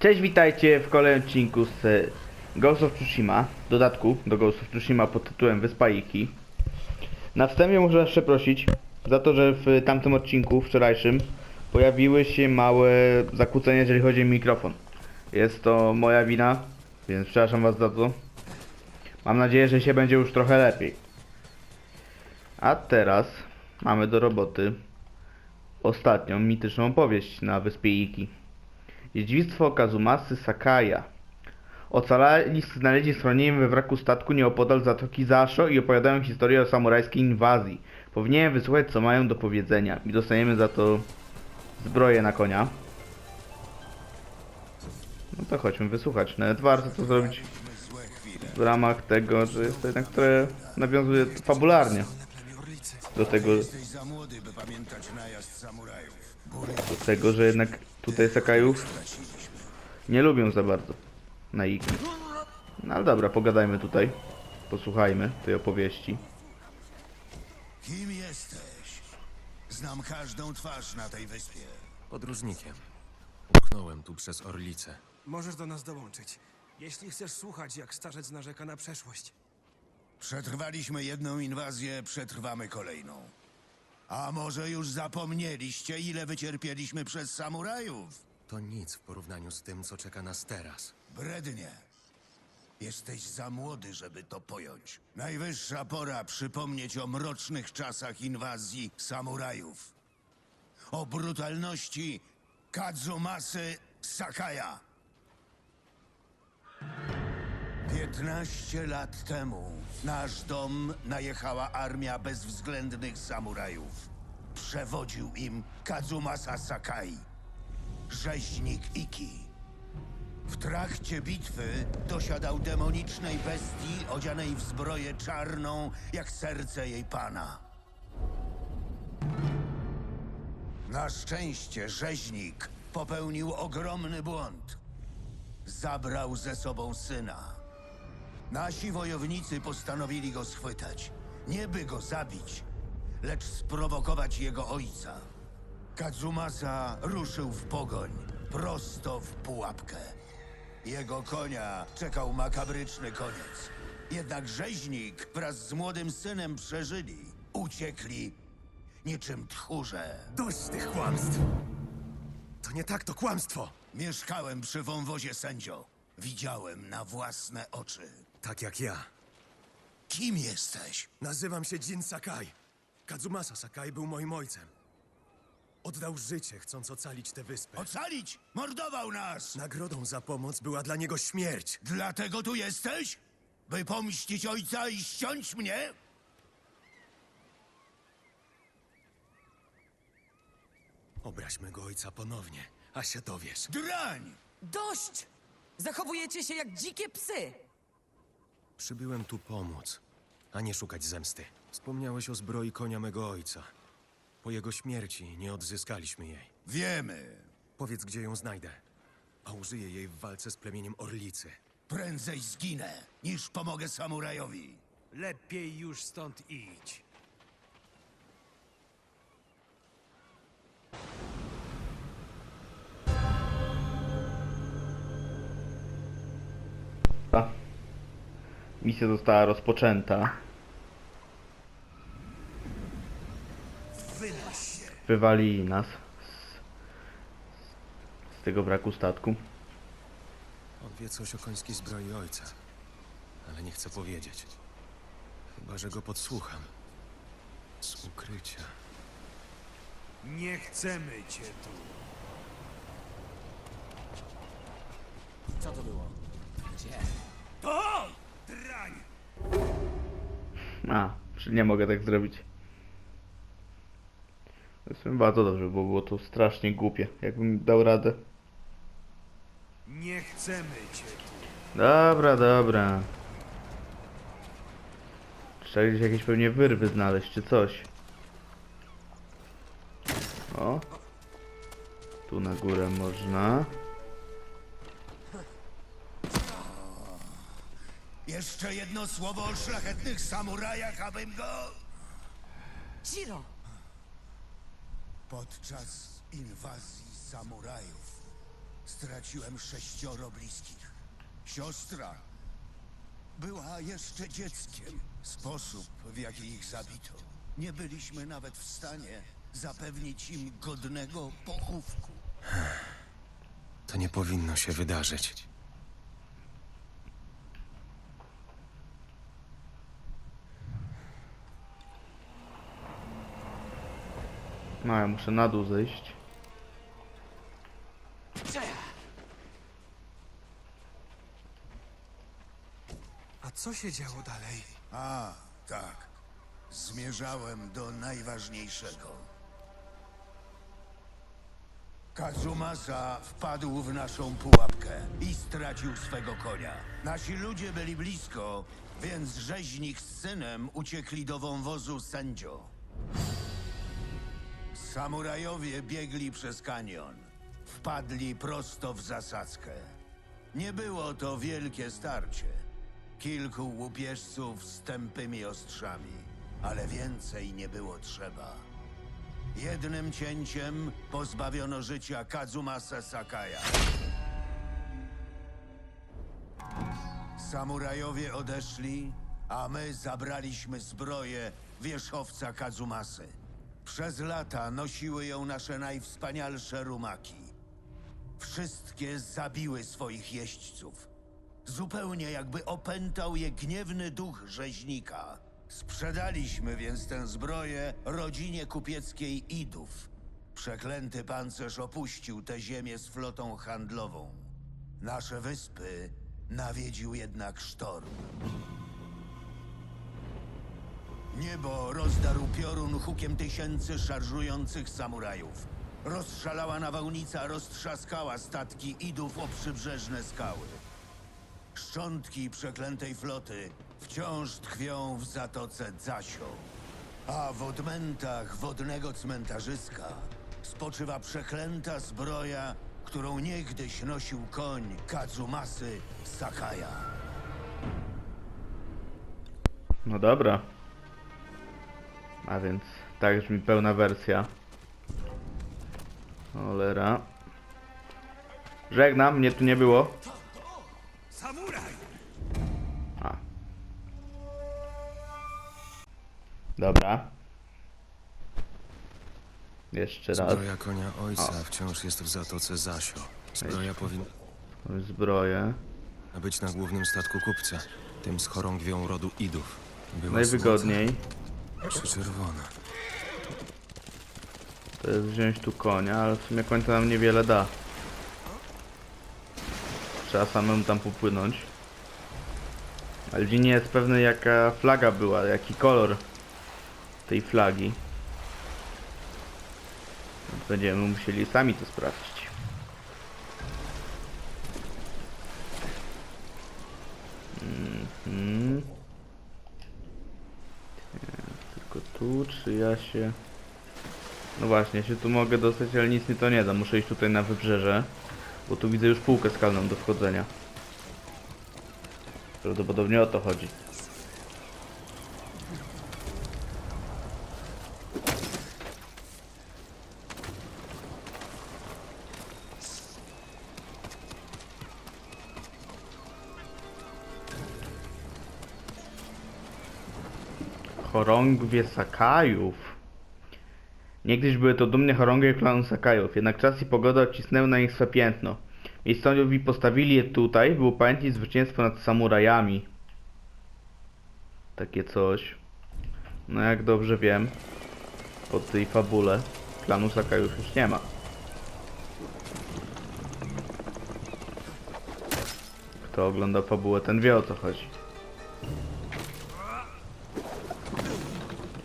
Cześć, witajcie w kolejnym odcinku z e, Ghost of Tsushima, dodatku do Ghost of Tsushima pod tytułem Wyspa Iki. Na wstępie muszę przeprosić za to, że w tamtym odcinku, wczorajszym, pojawiły się małe zakłócenia, jeżeli chodzi o mikrofon. Jest to moja wina, więc przepraszam was za to. Mam nadzieję, że się będzie już trochę lepiej. A teraz mamy do roboty ostatnią mityczną opowieść na Wyspie Iki. Dziedzictwo Kazumasy Sakaya. Ocalali znaleźli schronienie we wraku statku nieopodal zatoki Zasho i opowiadają historię o samurajskiej inwazji. Powinienem wysłuchać co mają do powiedzenia i dostaniemy za to zbroję na konia. No to chodźmy wysłuchać. Nawet warto to zrobić w ramach tego, że jest to jednak trochę nawiązuje fabularnie do tego, do tego, że jednak tutaj Sakajów nie lubią za bardzo na Iki. No ale dobra, pogadajmy tutaj. Posłuchajmy tej opowieści. Kim jesteś? Znam każdą twarz na tej wyspie. Podróżnikiem. Upchnąłem tu przez Orlicę. Możesz do nas dołączyć, jeśli chcesz słuchać, jak starzec narzeka na przeszłość. Przetrwaliśmy jedną inwazję, przetrwamy kolejną. A może już zapomnieliście, ile wycierpieliśmy przez samurajów? To nic w porównaniu z tym, co czeka nas teraz. Brednie. Jesteś za młody, żeby to pojąć. Najwyższa pora przypomnieć o mrocznych czasach inwazji samurajów. O brutalności Kadzumasy Sakaya. 15 lat temu nasz dom najechała armia bezwzględnych samurajów. Przewodził im Kazumasa Sakai, rzeźnik Iki. W trakcie bitwy dosiadał demonicznej bestii odzianej w zbroję czarną, jak serce jej pana. Na szczęście rzeźnik popełnił ogromny błąd. Zabrał ze sobą syna. Nasi wojownicy postanowili go schwytać. Nie by go zabić, lecz sprowokować jego ojca. Kazumasa ruszył w pogoń, prosto w pułapkę. Jego konia czekał makabryczny koniec. Jednak rzeźnik wraz z młodym synem przeżyli. Uciekli niczym tchórze. Dość tych kłamstw! To nie tak, to kłamstwo! Mieszkałem przy wąwozie sędzio. Widziałem na własne oczy. Tak jak ja. Kim jesteś? Nazywam się Jin Sakai. Kazumasa Sakai był moim ojcem. Oddał życie, chcąc ocalić tę wyspę. Ocalić! Mordował nas! Nagrodą za pomoc była dla niego śmierć. Dlatego tu jesteś? By pomścić ojca i ściąć mnie? Obraź mego ojca ponownie, a się dowiesz. Drań! Dość! Zachowujecie się jak dzikie psy! Przybyłem tu pomóc, a nie szukać zemsty. Wspomniałeś o zbroi konia mego ojca. Po jego śmierci nie odzyskaliśmy jej. Wiemy. Powiedz, gdzie ją znajdę, a użyję jej w walce z plemieniem Orlicy. Prędzej zginę, niż pomogę samurajowi. Lepiej już stąd idź. Ta misja została rozpoczęta. Wywalili nas z, z tego braku statku. On wie coś o końskiej zbroi ojca, ale nie chce powiedzieć. Chyba, że go podsłucham. Z ukrycia. Nie chcemy cię tu. Co to było? Gdzie? To! Drań! A, czyli nie mogę tak zrobić. Jestem bardzo dobrze, bo było to strasznie głupie, jakbym dał radę. Nie chcemy cię tu. Dobra, dobra. Trzeba gdzieś jakieś pewnie wyrwy znaleźć, czy coś. O. Tu na górę można. Jeszcze jedno słowo o szlachetnych samurajach, abym go... Ciro! Podczas inwazji samurajów Straciłem sześcioro bliskich. Siostra była jeszcze dzieckiem. Sposób, w jaki ich zabito. Nie byliśmy nawet w stanie zapewnić im godnego pochówku. To nie powinno się wydarzyć. No, ja muszę na dół zejść. A co się działo dalej? A, tak. Zmierzałem do najważniejszego. Kazumasa wpadł w naszą pułapkę i stracił swego konia. Nasi ludzie byli blisko, więc rzeźnik z synem uciekli do wąwozu Sędzio. Samurajowie biegli przez kanion. Wpadli prosto w zasadzkę. Nie było to wielkie starcie. Kilku łupieżców z tępymi ostrzami, ale więcej nie było trzeba. Jednym cięciem pozbawiono życia Kazumasa Sakaya. Samurajowie odeszli, a my zabraliśmy zbroję wierzchowca Kazumasy. Przez lata nosiły ją nasze najwspanialsze rumaki. Wszystkie zabiły swoich jeźdźców. Zupełnie jakby opętał je gniewny duch rzeźnika. Sprzedaliśmy więc tę zbroję rodzinie kupieckiej Idów. Przeklęty pancerz opuścił tę ziemię z flotą handlową. Nasze wyspy nawiedził jednak sztorm. Niebo rozdarł piorun hukiem tysięcy szarżujących samurajów. Rozszalała nawałnica roztrzaskała statki Idów o przybrzeżne skały. Szczątki przeklętej floty wciąż tkwią w zatoce Zasio. A w odmętach wodnego cmentarzyska spoczywa przeklęta zbroja, którą niegdyś nosił koń Kazumasy Sakaya. No dobra. A więc tak już mi pełna wersja. Cholera. Żegnam, mnie tu nie było. A. Dobra. Jeszcze raz. Zbroja konia ojca wciąż jest w zatoce Zasio. Zbroja powinna Zbroję. być na głównym statku kupca, tym z chorągwią rodu Idów. Była Najwygodniej czerwona? to jest wziąć tu konia, ale w sumie końca nam niewiele da. Trzeba samemu tam popłynąć. Ale nie jest pewny jaka flaga była, jaki kolor tej flagi. Będziemy musieli sami to sprawdzić. Mhm. Tylko tu, czy ja się... No właśnie, się tu mogę dostać, ale nic mi to nie da. Muszę iść tutaj na wybrzeże, bo tu widzę już półkę skalną do wchodzenia. Prawdopodobnie o to chodzi. Chorągwie Sakajów. Niegdyś były to dumnie chorągwie klanu Sakajów, jednak czas i pogoda odcisnęły na nich swe piętno. Miejscowi postawili je tutaj, by upamiętnić zwycięstwo nad samurajami. Takie coś. No jak dobrze wiem, po tej fabule klanu Sakajów już nie ma. Kto ogląda fabułę, ten wie o co chodzi.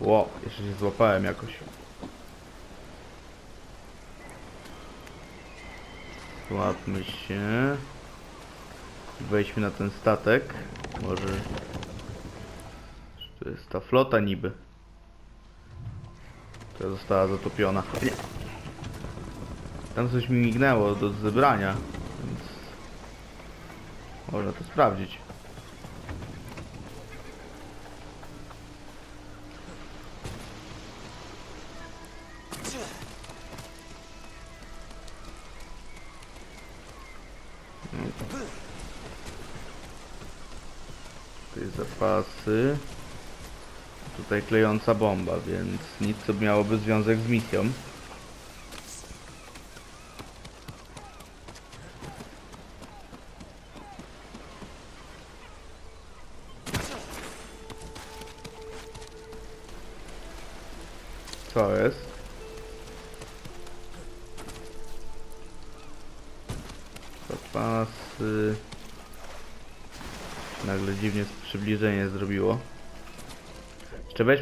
Ło, jeszcze się złapałem jakoś. Złapmy się. Wejdźmy na ten statek. Może... To jest ta flota niby. Która została zatopiona. Nie. Tam coś mi mignęło do zebrania, więc... Można to sprawdzić. Zapasy. Tutaj klejąca bomba, więc nic co miałoby związek z misją.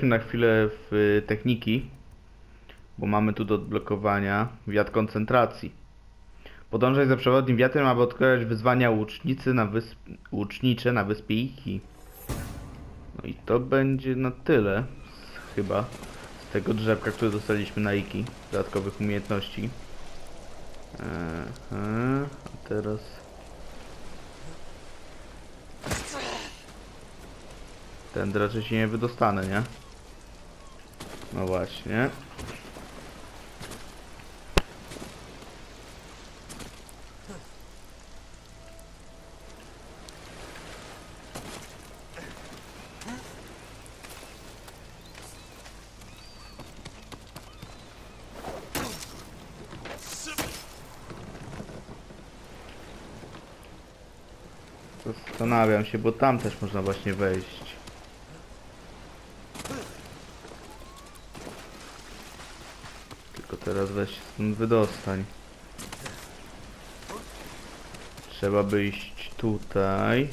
Weźmy na chwilę w y, techniki, bo mamy tu do odblokowania wiatr koncentracji. Podążaj za przewodnim wiatrem, aby odkrywać wyzwania łucznicy na wysp... łucznicze na wyspie Iki. No i to będzie na tyle, chyba, z tego drzewka, które dostaliśmy na Iki, dodatkowych umiejętności. A teraz... Ten raczej się nie wydostanę, nie? No właśnie. Zastanawiam się, bo tam też można właśnie wejść. Tylko teraz weź się stąd wydostań. Trzeba by iść tutaj.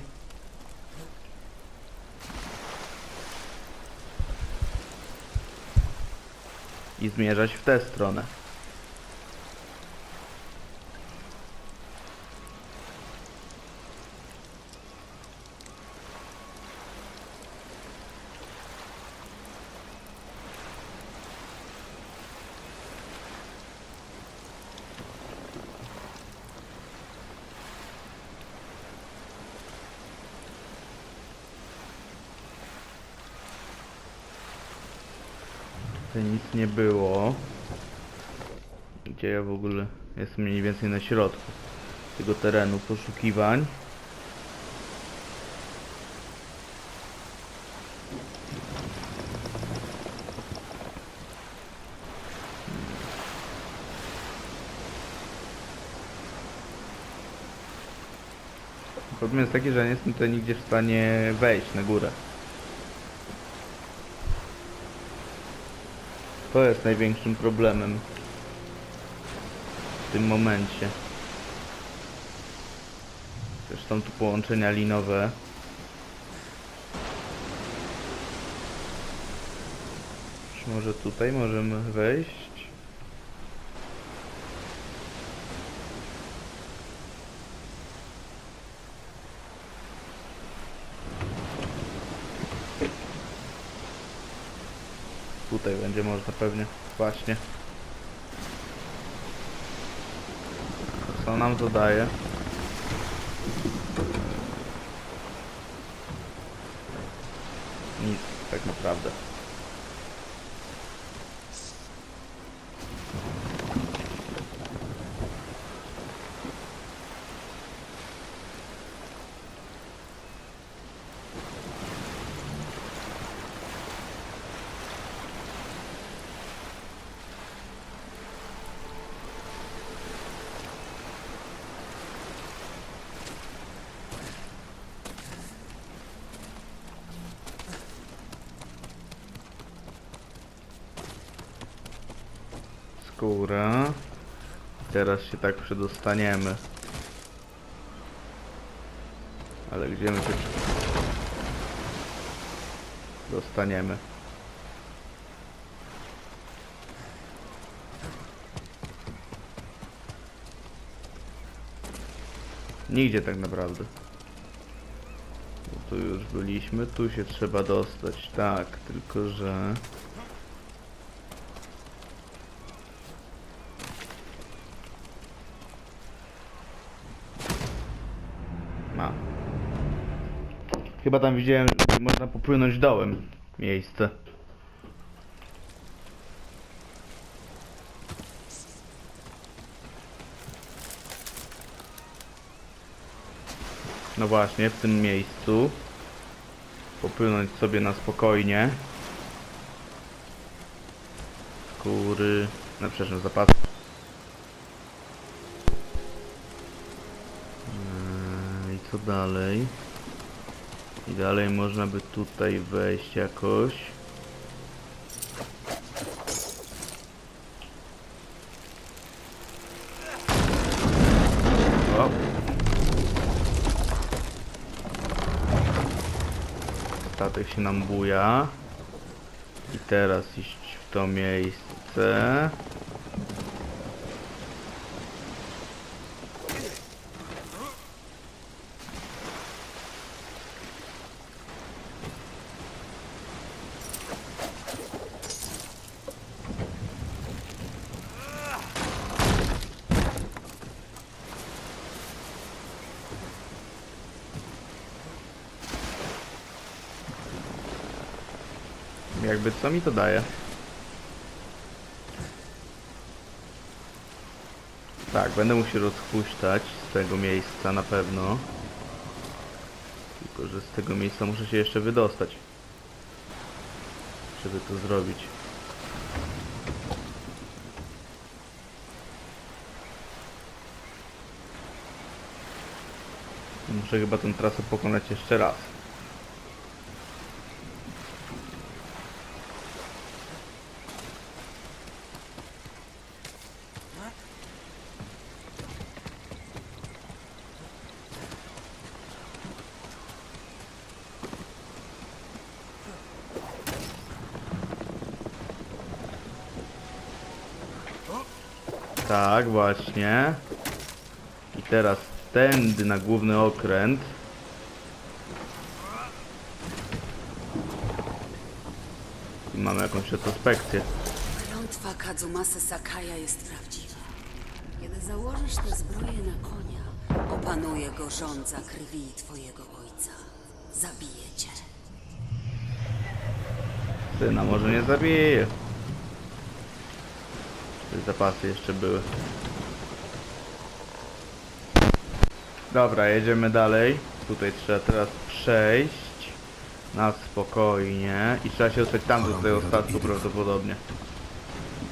I zmierzać w tę stronę. Tutaj nic nie było. Gdzie ja w ogóle jestem mniej więcej na środku tego terenu poszukiwań. Problem jest taki, że nie jestem tutaj nigdzie w stanie wejść na górę. To jest największym problemem w tym momencie. Też są tu połączenia linowe. Może tutaj możemy wejść? Tutaj będzie można pewnie. Właśnie. Co nam to daje? Nic, tak naprawdę. Teraz się tak przedostaniemy. Ale gdzie my się dostaniemy? Nigdzie tak naprawdę. Bo tu już byliśmy, tu się trzeba dostać, tak, tylko że... Chyba tam widziałem, że można popłynąć dołem. Miejsce. No właśnie, w tym miejscu. Popłynąć sobie na spokojnie. Skóry... No przepraszam, zapas. Eee, I co dalej? I dalej można by tutaj wejść jakoś. Statek się nam buja. I teraz iść w to miejsce. Jakby co mi to daje? Tak, będę musiał rozhuśtać z tego miejsca na pewno. Tylko, że z tego miejsca muszę się jeszcze wydostać. Żeby to zrobić. Muszę chyba tę trasę pokonać jeszcze raz. Tak, właśnie. I teraz tędy na główny okręt. I mamy jakąś retrospekcję. Klątwa Kadzumasy Sakaja jest prawdziwa. Kiedy założysz tę zbroję na konia, opanuje go rządza krwi twojego ojca. Zabije cię. Syna może nie zabije. Zapasy jeszcze były. Dobra, jedziemy dalej. Tutaj trzeba teraz przejść na spokojnie i trzeba się dostać tam do tego statku prawdopodobnie.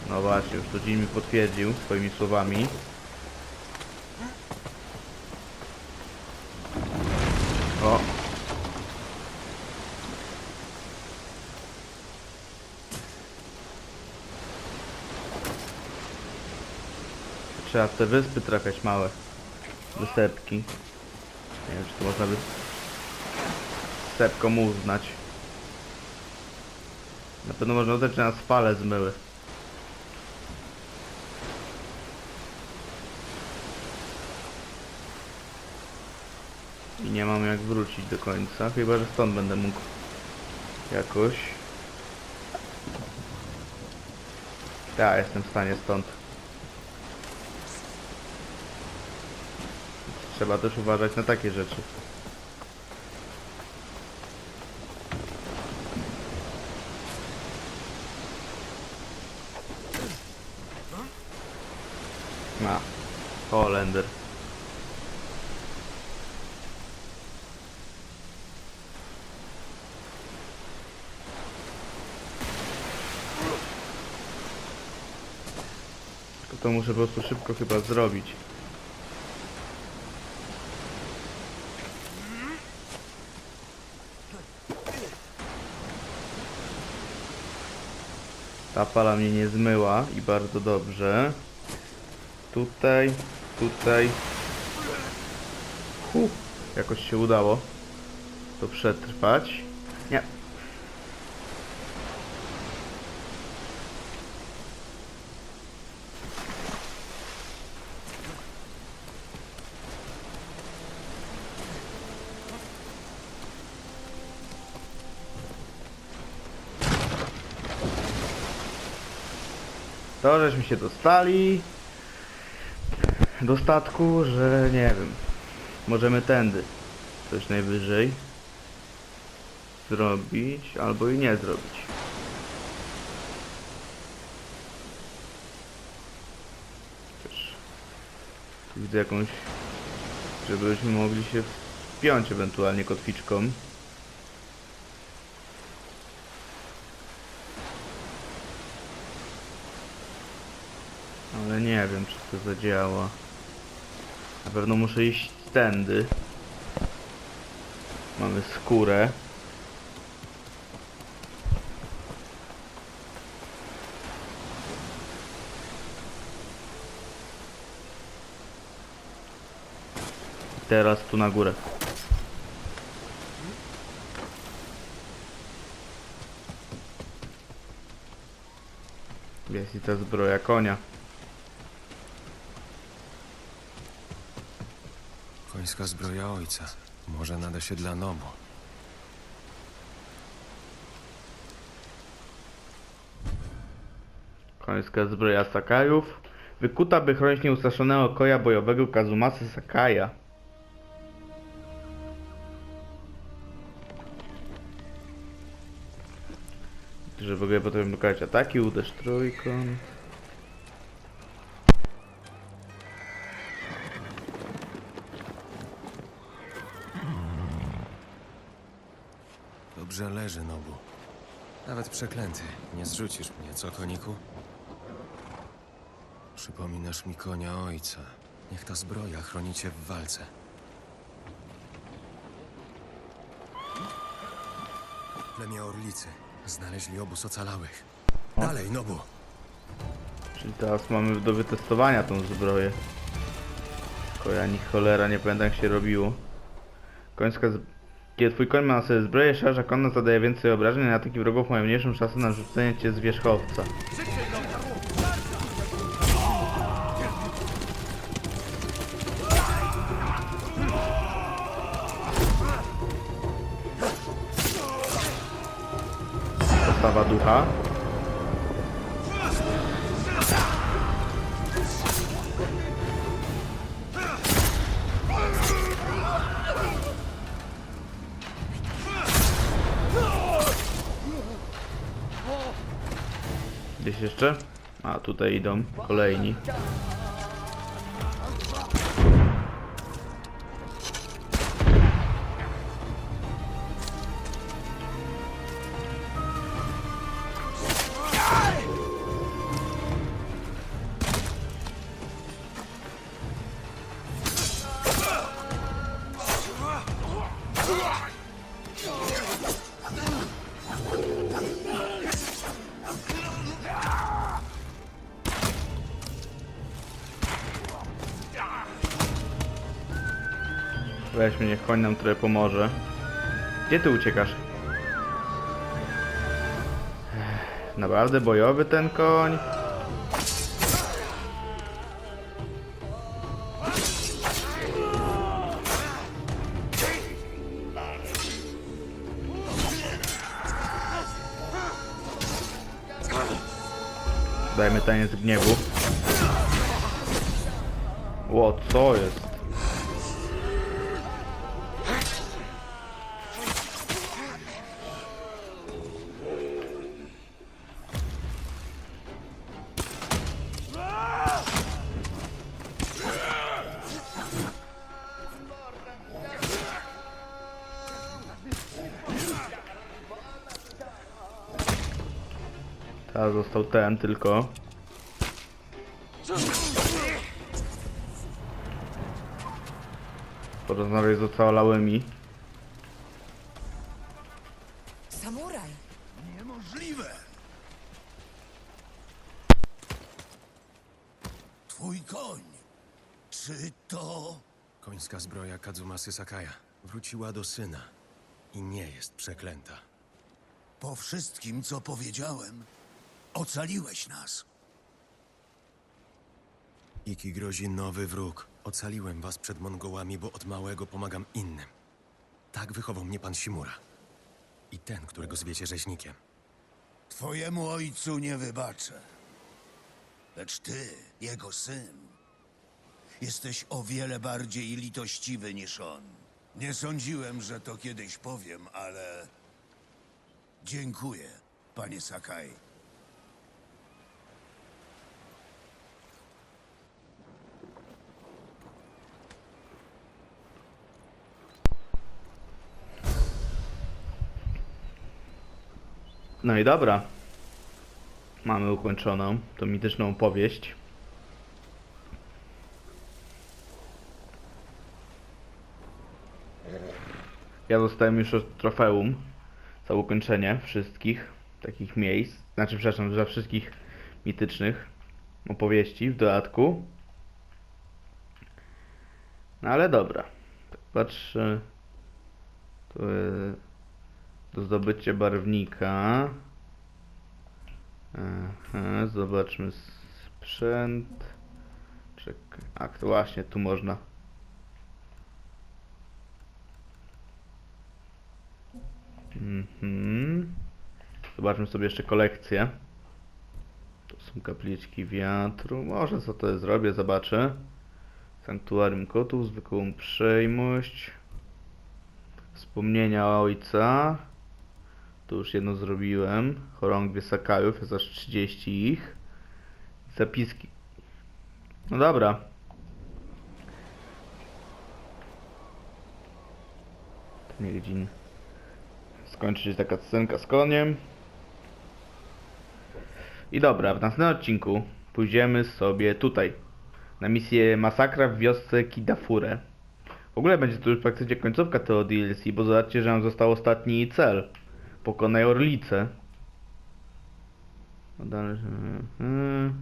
No właśnie, już to mi potwierdził swoimi słowami. Trzeba w te wyspy trafiać małe. Wysepki. Nie wiem, czy to można by sepką uznać. Na pewno można uznać, że nas fale zmyły. I nie mam jak wrócić do końca, chyba że stąd będę mógł jakoś. Ja jestem w stanie stąd. Trzeba też uważać na takie rzeczy. Na. Holender. To muszę po prostu szybko chyba zrobić. Ta fala mnie nie zmyła i bardzo dobrze. Tutaj, tutaj. Huh, jakoś się udało to przetrwać. Nie. To żeśmy się dostali do statku, że nie wiem. Możemy tędy coś najwyżej zrobić, albo i nie zrobić. Też tu widzę jakąś, żebyśmy mogli się spiąć ewentualnie kotwiczką. Ale nie wiem, czy to zadziała. Na pewno muszę iść tędy. Mamy skórę. Teraz tu na górę. Jest i ta zbroja konia. Końska zbroja ojca. Może nada się dla Nobu. Końska zbroja Sakajów. Wykuta, by chronić nieustraszonego koja bojowego Kazumasy Sakaja. Że w ogóle potem blokować ataki, uderz trójką. Dobrze leży, Nobu. Nawet przeklęty. Nie zrzucisz mnie, co, koniku? Przypominasz mi konia ojca. Niech ta zbroja chroni cię w walce. Plemię Orlicy. Znaleźli obóz ocalałych. Dalej, Nobu. Czyli teraz mamy do wytestowania tą zbroję. Koja ni cholera, nie pamiętam jak się robiło. Końska. Kiedy twój koń ma na sobie zbroję, szarża konna zadaje więcej obrażeń, a ataki wrogów mają mniejszą szansę na rzucenie cię z wierzchowca. Postawa ducha. Jeszcze? A tutaj idą kolejni. Weźmy, niech koń nam trochę pomoże. Gdzie ty uciekasz? Naprawdę bojowy ten koń? Został ten tylko. Porozmawiaj z ocalałymi. Samuraj! Niemożliwe! Twój koń! Czy to... Końska zbroja Kadzumasy Sakaja. Wróciła do syna. I nie jest przeklęta. Po wszystkim, co powiedziałem, ocaliłeś nas. Iki grozi nowy wróg. Ocaliłem was przed Mongołami, bo od małego pomagam innym. Tak wychował mnie pan Simura. I ten, którego zwiecie rzeźnikiem. Twojemu ojcu nie wybaczę. Lecz ty, jego syn, jesteś o wiele bardziej litościwy niż on. Nie sądziłem, że to kiedyś powiem, ale... Dziękuję, panie Sakai. No i dobra. Mamy ukończoną tą mityczną opowieść. Ja dostałem już trofeum za ukończenie wszystkich takich miejsc. Znaczy, przepraszam, za wszystkich mitycznych opowieści w dodatku. No ale dobra. Patrzę. To jest do zdobycia barwnika. Aha, zobaczmy sprzęt. Czekaj. A, to właśnie tu można. Mhm. Zobaczmy sobie jeszcze kolekcję. To są kapliczki wiatru. Może co to zrobię, zobaczę. Sanktuarium kotów, zwykłą przejmość. Wspomnienia ojca. Tu już jedno zrobiłem. Chorągwie Sakajów, jest aż 30 ich. Zapiski. No dobra. Niech dzień skończy się taka scenka z koniem. I dobra, w następnym odcinku pójdziemy sobie tutaj. Na misję Masakra w wiosce Kidafure. W ogóle będzie to już praktycznie końcówka tego DLC, bo zobaczcie, że nam został ostatni cel. Pokonaj Orlicę. No mhm.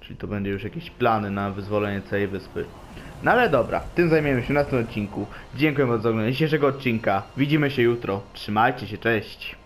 Czyli to będzie już jakieś plany na wyzwolenie całej wyspy. No ale dobra, tym zajmiemy się w następnym odcinku. Dziękuję bardzo za oglądanie dzisiejszego odcinka. Widzimy się jutro. Trzymajcie się, cześć.